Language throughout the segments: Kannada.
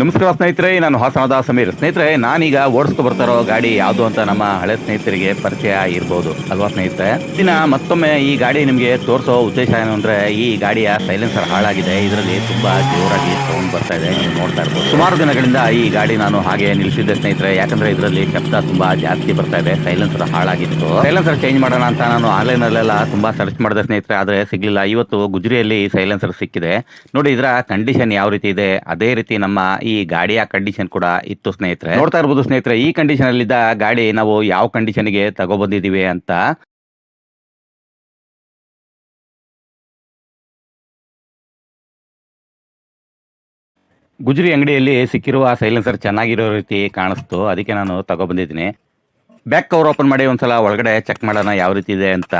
ನಮಸ್ಕಾರ ಸ್ನೇಹಿತರೆ, ನಾನು ಹಾಸನದ ಸಮೀರ್. ಸ್ನೇಹಿತರೆ, ನಾನೀಗ ಓಡಿಸ್ಕೊ ಬರ್ತಾರೋ ಗಾಡಿ ಯಾವುದು ಅಂತ ನಮ್ಮ ಹಳೆ ಸ್ನೇಹಿತರಿಗೆ ಪರಿಚಯ ಇರ್ಬೋದು ಅಲ್ವಾ ಸ್ನೇಹಿತರೆ? ದಿನ ಮತ್ತೊಮ್ಮೆ ಈ ಗಾಡಿ ನಿಮಗೆ ತೋರಿಸೋ ಉದ್ದೇಶ ಏನು ಅಂದ್ರೆ, ಈ ಗಾಡಿಯ ಸೈಲೆನ್ಸರ್ ಹಾಳಾಗಿದೆ. ಇದರಲ್ಲಿ ತುಂಬಾ ಜೋರಾಗಿ ಸೌಂಡ್ ಬರ್ತಾ ಇದೆ, ನೀವು ನೋಡ್ತಾ ಇರ್ಬೋದು. ಸುಮಾರು ದಿನಗಳಿಂದ ಈ ಗಾಡಿ ನಾನು ಹಾಗೆ ನಿಲ್ಲಿಸಿದ್ದೆ ಸ್ನೇಹಿತರೆ. ಯಾಕಂದ್ರೆ ಇದರಲ್ಲಿ ಶಬ್ದ ತುಂಬಾ ಜಾಸ್ತಿ ಬರ್ತಾ ಇದೆ ಸೈಲೆನ್ಸರ್ ಹಾಳಾಗಿತ್ತು. ಸೈಲೆನ್ಸರ್ ಚೇಂಜ್ ಮಾಡೋಣ ಅಂತ ನಾನು ಆನ್ಲೈನ್ ಅಲ್ಲೆಲ್ಲ ತುಂಬಾ ಸರ್ಚ್ ಮಾಡಿದೆ ಸ್ನೇಹಿತರೆ, ಆದ್ರೆ ಸಿಗ್ಲಿಲ್ಲ. ಇವತ್ತು ಗುಜರಿಯಲ್ಲಿ ಸೈಲೆನ್ಸರ್ ಸಿಕ್ಕಿದೆ. ನೋಡಿ, ಇದರ ಕಂಡೀಷನ್ ಯಾವ ರೀತಿ ಇದೆ? ಅದೇ ರೀತಿ ನಮ್ಮ ಈ ಗಾಡಿಯ ಕಂಡೀಷನ್ ಕೂಡ ಇತ್ತು ಸ್ನೇಹಿತರೆ. ನೋಡ್ತಾ ಇರ್ಬೋದು ಸ್ನೇಹಿತರೆ, ಈ ಕಂಡೀಷನ್ ಅಲ್ಲಿದ್ದ ಗಾಡಿ ನಾವು ಯಾವ ಕಂಡೀಷನ್ಗೆ ತಗೋಬಂದಿದೀವಿ ಅಂತ. ಗುಜರಿ ಅಂಗಡಿಯಲ್ಲಿ ಸಿಕ್ಕಿರುವ ಸೈಲೆನ್ಸರ್ ಚೆನ್ನಾಗಿರೋ ರೀತಿ ಕಾಣಿಸ್ತು. ಅದಕ್ಕೆ ನಾನು ತಗೊಬಂದಿದ್ದೀನಿ. ಬ್ಯಾಕ್ ಕವರ್ ಓಪನ್ ಮಾಡಿ ಒಂದ್ಸಲ ಒಳಗಡೆ ಚೆಕ್ ಮಾಡೋಣ ಯಾವ ರೀತಿ ಇದೆ ಅಂತ.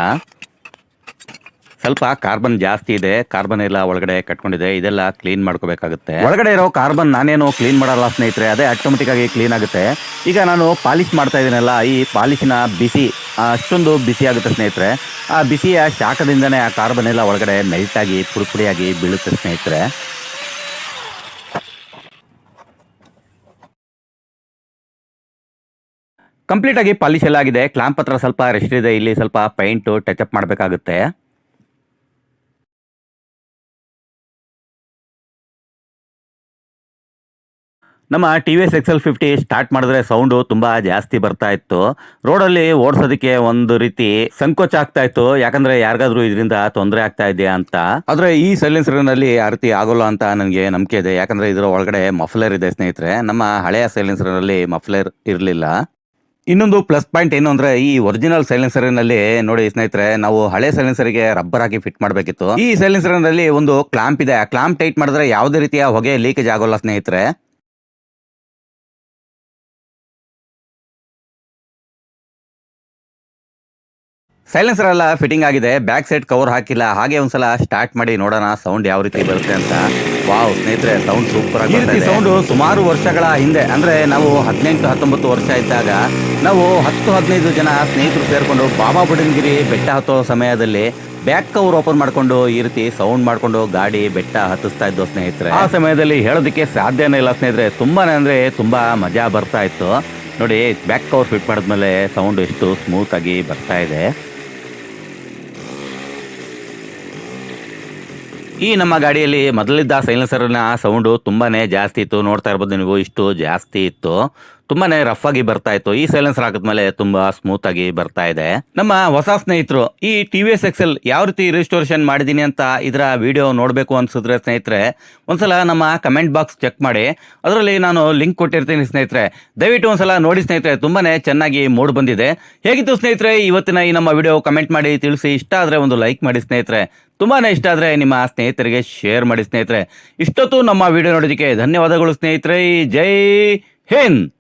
ಸ್ವಲ್ಪ ಕಾರ್ಬನ್ ಜಾಸ್ತಿ ಇದೆ, ಕಾರ್ಬನ್ ಎಲ್ಲ ಒಳಗಡೆ ಕಟ್ಕೊಂಡಿದೆ, ಇದೆಲ್ಲ ಕ್ಲೀನ್ ಮಾಡ್ಕೋಬೇಕಾಗುತ್ತೆ. ಒಳಗಡೆ ಇರೋ ಕಾರ್ಬನ್ ನಾನೇನು ಕ್ಲೀನ್ ಮಾಡಲ್ಲ ಸ್ನೇಹಿತರೆ, ಅದೇ ಆಟೋಮೆಟಿಕ್ ಆಗಿ ಕ್ಲೀನ್ ಆಗುತ್ತೆ. ಈಗ ನಾನು ಪಾಲಿಶ್ ಮಾಡ್ತಾ ಇದ್ದೀನಲ್ಲ, ಈ ಪಾಲಿಶಿನ ಬಿಸಿ ಅಷ್ಟೊಂದು ಬಿಸಿ ಆಗುತ್ತೆ ಸ್ನೇಹಿತರೆ. ಆ ಬಿಸಿಯ ಶಾಖದಿಂದನೇ ಆ ಕಾರ್ಬನ್ ಎಲ್ಲ ಒಳಗಡೆ ಮೆಲ್ಟ್ ಆಗಿ, ಪುಡಿಪುಡಿಯಾಗಿ ಬೀಳುತ್ತೆ ಸ್ನೇಹಿತರೆ. ಕಂಪ್ಲೀಟ್ ಆಗಿ ಪಾಲಿಶ್ ಎಲ್ಲ ಆಗಿದೆ. ಕ್ಲಾಂಪ್ ಹತ್ರ ಸ್ವಲ್ಪ ರೆಸ್ಟ್ ಇದೆ, ಇಲ್ಲಿ ಸ್ವಲ್ಪ ಪೈಂಟು ಟಚ್ ಅಪ್ ಮಾಡಬೇಕಾಗುತ್ತೆ. ನಮ್ಮ T V S XL fifty start ಮಾಡಿದ್ರೆ ಸೌಂಡು ತುಂಬ ಜಾಸ್ತಿ ಬರ್ತಾ ಇತ್ತು. ರೋಡಲ್ಲಿ ಓಡಿಸೋದಕ್ಕೆ ಒಂದು ರೀತಿ ಸಂಕೋಚ ಆಗ್ತಾ ಇತ್ತು. ಯಾಕಂದ್ರೆ ಯಾರಿಗಾದ್ರೂ ಇದರಿಂದ ತೊಂದರೆ ಆಗ್ತಾ ಇದೆಯಾ ಅಂತ. ಆದರೆ ಈ ಸೈಲೆನ್ಸರ್ನಲ್ಲಿ ಆ ರೀತಿ ಆಗೋಲ್ಲ ಅಂತ ನನಗೆ ನಂಬಿಕೆ ಇದೆ. ಯಾಕಂದ್ರೆ ಇದರ ಒಳಗಡೆ ಮಫ್ಲರ್ ಇದೆ ಸ್ನೇಹಿತರೆ. ನಮ್ಮ ಹಳೆಯ ಸೈಲೆನ್ಸರ್ನಲ್ಲಿ ಮಫ್ಲರ್ ಇರಲಿಲ್ಲ. ಇನ್ನೊಂದು ಪ್ಲಸ್ ಪಾಯಿಂಟ್ ಏನು ಅಂದ್ರೆ ಈ ಒರಿಜಿನಲ್ ಸೈಲೆನ್ಸರ್ನಲ್ಲಿ ನೋಡಿ ಸ್ನೇಹಿತರೆ, ನಾವು ಹಳೆ ಸೈಲೆನ್ಸರ್ಗೆ ರಬ್ಬರ್ ಹಾಕಿ ಫಿಟ್ ಮಾಡಬೇಕಿತ್ತು. ಈ ಸೈಲೆನ್ಸರ್ನಲ್ಲಿ ಒಂದು ಕ್ಲಾಂಪ್ ಇದೆ. ಆ ಕ್ಲಾಂಪ್ ಟೈಟ್ ಮಾಡಿದ್ರೆ ಯಾವುದೇ ರೀತಿಯ ಹೊಗೆ ಲೀಕೇಜ್ ಆಗೋಲ್ಲ ಸ್ನೇಹಿತರೆ. ಸೈಲೆನ್ಸರ್ ಎಲ್ಲ ಫಿಟ್ಟಿಂಗ್ ಆಗಿದೆ. ಬ್ಯಾಕ್ ಸೈಡ್ ಕವರ್ ಹಾಕಿಲ್ಲ. ಹಾಗೆ ಒಂದ್ಸಲ ಸ್ಟಾರ್ಟ್ ಮಾಡಿ ನೋಡೋಣ ಸೌಂಡ್ ಯಾವ ರೀತಿ ಬರುತ್ತೆ ಅಂತ. ವಾವ್ ಸ್ನೇಹಿತರೆ ಸೌಂಡ್ ಸೂಪರ್ ಆಗಿ ಸೌಂಡ್ ಸುಮಾರು ವರ್ಷಗಳ ಹಿಂದೆ ಅಂದ್ರೆ ನಾವು ಹದಿನೆಂಟು ಹತ್ತೊಂಬತ್ತು ವರ್ಷ ಇದ್ದಾಗ ನಾವು ಹತ್ತು ಹದಿನೈದು ಜನ ಸ್ನೇಹಿತರು ಸೇರ್ಕೊಂಡು ಬಾಬಾ ಬುಡನ್ಗಿರಿ ಬೆಟ್ಟ ಹತ್ತೋ ಸಮಯದಲ್ಲಿ ಬ್ಯಾಕ್ ಕವರ್ ಓಪನ್ ಮಾಡ್ಕೊಂಡು ಈ ರೀತಿ ಸೌಂಡ್ ಮಾಡ್ಕೊಂಡು ಗಾಡಿ ಬೆಟ್ಟ ಹತ್ತಿಸ್ತಾ ಇದ್ದು ಸ್ನೇಹಿತರೆ. ಆ ಸಮಯದಲ್ಲಿ ಹೇಳೋದಕ್ಕೆ ಸಾಧ್ಯನೇ ಇಲ್ಲ ಸ್ನೇಹಿತರೆ. ತುಂಬಾನೇ ಅಂದ್ರೆ ತುಂಬಾ ಮಜಾ ಬರ್ತಾ ಇತ್ತು. ನೋಡಿ ಬ್ಯಾಕ್ ಕವರ್ ಫಿಟ್ ಮಾಡಿದ್ಮೇಲೆ ಸೌಂಡ್ ಎಷ್ಟು ಸ್ಮೂತ್ ಆಗಿ ಬರ್ತಾ ಇದೆ. ಈ ನಮ್ಮ ಗಾಡಿಯಲ್ಲಿ ಮೊದಲಿದ್ದ ಸೈಲೆನ್ಸರ್ನ ಸೌಂಡು ತುಂಬಾನೇ ಜಾಸ್ತಿ ಇತ್ತು. ನೋಡ್ತಾ ಇರ್ಬೋದು ನೀವು ಇಷ್ಟು ಜಾಸ್ತಿ ಇತ್ತು. ತುಂಬಾನೇ ರಫ್ ಆಗಿ ಬರ್ತಾ ಇತ್ತು. ಈ ಸೈಲೆನ್ಸರ್ ಹಾಕಿದ್ಮೇಲೆ ತುಂಬಾ ಸ್ಮೂತ್ ಆಗಿ ಬರ್ತಾ ಇದೆ. ನಮ್ಮ ಹೊಸ ಸ್ನೇಹಿತರು, ಈ ಟಿ ವಿ ಎಸ್ ಎಕ್ಸೆಲ್ ಯಾವ ರೀತಿ ರಿಸ್ಟೋರೇಷನ್ ಮಾಡಿದೀನಿ ಅಂತ ಇದರ ವಿಡಿಯೋ ನೋಡಬೇಕು ಅನ್ಸಿದ್ರೆ ಸ್ನೇಹಿತರೆ, ಒಂದ್ಸಲ ನಮ್ಮ ಕಮೆಂಟ್ ಬಾಕ್ಸ್ ಚೆಕ್ ಮಾಡಿ. ಅದರಲ್ಲಿ ನಾನು ಲಿಂಕ್ ಕೊಟ್ಟಿರ್ತೀನಿ ಸ್ನೇಹಿತರೆ. ದಯವಿಟ್ಟು ಒಂದ್ಸಲ ನೋಡಿ ಸ್ನೇಹಿತರೆ, ತುಂಬಾನೇ ಚೆನ್ನಾಗಿ ಮೂಡ್ ಬಂದಿದೆ. ಹೇಗಿತ್ತು ಸ್ನೇಹಿತರೆ ಇವತ್ತಿನ ಈ ನಮ್ಮ ವಿಡಿಯೋ ಕಮೆಂಟ್ ಮಾಡಿ ತಿಳಿಸಿ. ಇಷ್ಟ ಆದ್ರೆ ಒಂದು ಲೈಕ್ ಮಾಡಿ ಸ್ನೇಹಿತರೆ. ತುಂಬಾನೇ ಇಷ್ಟ ಆದ್ರೆ ನಿಮ್ಮ ಸ್ನೇಹಿತರಿಗೆ ಶೇರ್ ಮಾಡಿ ಸ್ನೇಹಿತರೆ. ಇಷ್ಟೊತ್ತು ನಮ್ಮ ವಿಡಿಯೋ ನೋಡೋದಕ್ಕೆ ಧನ್ಯವಾದಗಳು ಸ್ನೇಹಿತರೆ. ಜೈ ಹಿಂದ್!